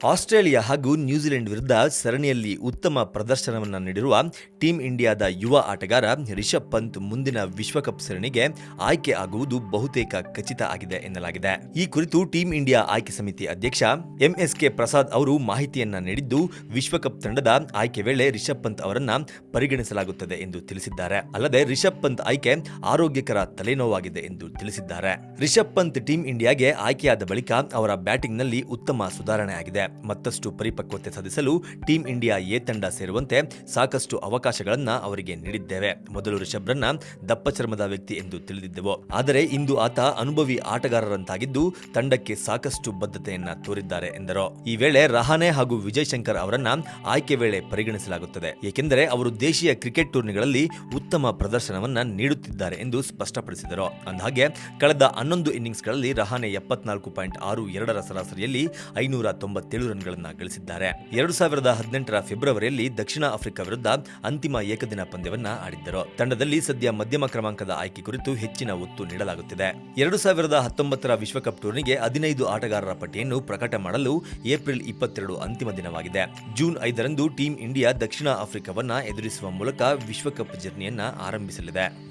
Australia ಹಾಗೂ New Zealand ವಿರುದ್ಧ ಸರಣಿಯಲ್ಲಿ ಉತ್ತಮ ಪ್ರದರ್ಶನವನ್ನು ನೀಡಿರುವ ಟೀಂ ಇಂಡಿಯಾದ ಯುವ ಆಟಗಾರ ರಿಷಬ್ ಪಂತ್ ಮುಂದಿನ ವಿಶ್ವಕಪ್ ಸರಣಿಗೆ ಆಯ್ಕೆ ಆಗುವುದು ಬಹುತೇಕ ಖಚಿತ ಆಗಿದೆ ಎನ್ನಲಾಗಿದೆ. ಈ ಕುರಿತು ಟೀಂ ಇಂಡಿಯಾ ಆಯ್ಕೆ ಸಮಿತಿ ಅಧ್ಯಕ್ಷ ಎಂಎಸ್ಕೆ ಪ್ರಸಾದ್ ಅವರು ಮಾಹಿತಿಯನ್ನ ನೀಡಿದ್ದು, ವಿಶ್ವಕಪ್ ತಂಡದ ಆಯ್ಕೆ ವೇಳೆ ರಿಷಬ್ ಪಂತ್ ಅವರನ್ನ ಪರಿಗಣಿಸಲಾಗುತ್ತದೆ ಎಂದು ತಿಳಿಸಿದ್ದಾರೆ. ಅಲ್ಲದೆ ರಿಷಬ್ ಪಂತ್ ಆಯ್ಕೆ ಆರೋಗ್ಯಕರ ತಲೆನೋವಾಗಿದೆ ಎಂದು ತಿಳಿಸಿದ್ದಾರೆ. ರಿಷಬ್ ಪಂತ್ ಟೀಂ ಇಂಡಿಯಾಗೆ ಆಯ್ಕೆಯಾದ ಬಳಿಕ ಅವರ ಬ್ಯಾಟಿಂಗ್ನಲ್ಲಿ ಉತ್ತಮ ಸುಧಾರಣೆ ಆಗಿದೆ ಮತ್ತಷ್ಟು ಪರಿಪಕ್ವತೆ ಸಾಧಿಸಲು ಟೀಂ ಇಂಡಿಯಾ ಎ ತಂಡ ಸೇರುವಂತೆ ಸಾಕಷ್ಟು ಅವಕಾಶಗಳನ್ನು ಅವರಿಗೆ ನೀಡಿದ್ದೇವೆ. ಮೊದಲು ರಿಷಬ್ರನ್ನ ದಪ್ಪ ಚರ್ಮದ ವ್ಯಕ್ತಿ ಎಂದು ತಿಳಿದಿದ್ದೆವು. ಆದರೆ ಇಂದು ಆತ ಅನುಭವಿ ಆಟಗಾರರಂತಾಗಿದ್ದು ತಂಡಕ್ಕೆ ಸಾಕಷ್ಟು ಬದ್ಧತೆಯನ್ನ ತೋರಿದ್ದಾರೆ ಎಂದರು. ಈ ವೇಳೆ ರಹಾನೆ ಹಾಗೂ ವಿಜಯ್ ಶಂಕರ್ ಅವರನ್ನ ಆಯ್ಕೆ ವೇಳೆ ಪರಿಗಣಿಸಲಾಗುತ್ತದೆ. ಏಕೆಂದರೆ ಅವರು ದೇಶೀಯ ಕ್ರಿಕೆಟ್ ಟೂರ್ನಿಗಳಲ್ಲಿ ಉತ್ತಮ ಪ್ರದರ್ಶನವನ್ನ ನೀಡುತ್ತಿದ್ದಾರೆ ಎಂದು ಸ್ಪಷ್ಟಪಡಿಸಿದರು. ಅಂದಹಾಗೆ, ಕಳೆದ ಹನ್ನೊಂದು ಇನ್ನಿಂಗ್ಸ್ಗಳಲ್ಲಿ ರಹಾನೆ ಎಪ್ಪತ್ನಾಲ್ಕು ಪಾಯಿಂಟ್ ಆರು ಎರಡರ ಸರಾಸರಿಯಲ್ಲಿ ಐನೂರ ತೊಂಬತ್ತೇಳು ರನ್ಗಳನ್ನು ಗಳಿಸಿದ್ದಾರೆ. ಎರಡು ಸಾವಿರದ ಹದಿನೆಂಟರ ಫೆಬ್ರವರಿಯಲ್ಲಿ ದಕ್ಷಿಣ ಆಫ್ರಿಕಾ ವಿರುದ್ಧ ಅಂತಿಮ ಏಕದಿನ ಪಂದ್ಯವನ್ನ ಆಡಿದ್ದರು. ತಂಡದಲ್ಲಿ ಸದ್ಯ ಮಧ್ಯಮ ಕ್ರಮಾಂಕದ ಆಯ್ಕೆ ಕುರಿತು ಹೆಚ್ಚಿನ ಒತ್ತು ನೀಡಲಾಗುತ್ತಿದೆ. ಎರಡು ಸಾವಿರದ ಹತ್ತೊಂಬತ್ತರ ವಿಶ್ವಕಪ್ ಟೂರ್ನಿಗೆ ಹದಿನೈದು ಆಟಗಾರರ ಪಟ್ಟಿಯನ್ನು ಪ್ರಕಟ ಮಾಡಲು ಏಪ್ರಿಲ್ ಇಪ್ಪತ್ತೆರಡು ಅಂತಿಮ ದಿನವಾಗಿದೆ. ಜೂನ್ ಐದರಂದು ಟೀಂ ಇಂಡಿಯಾ ದಕ್ಷಿಣ ಆಫ್ರಿಕಾವನ್ನ ಎದುರಿಸುವ ಮೂಲಕ ವಿಶ್ವಕಪ್ ಜರ್ನಿಯನ್ನ ಆರಂಭಿಸಲಿದೆ.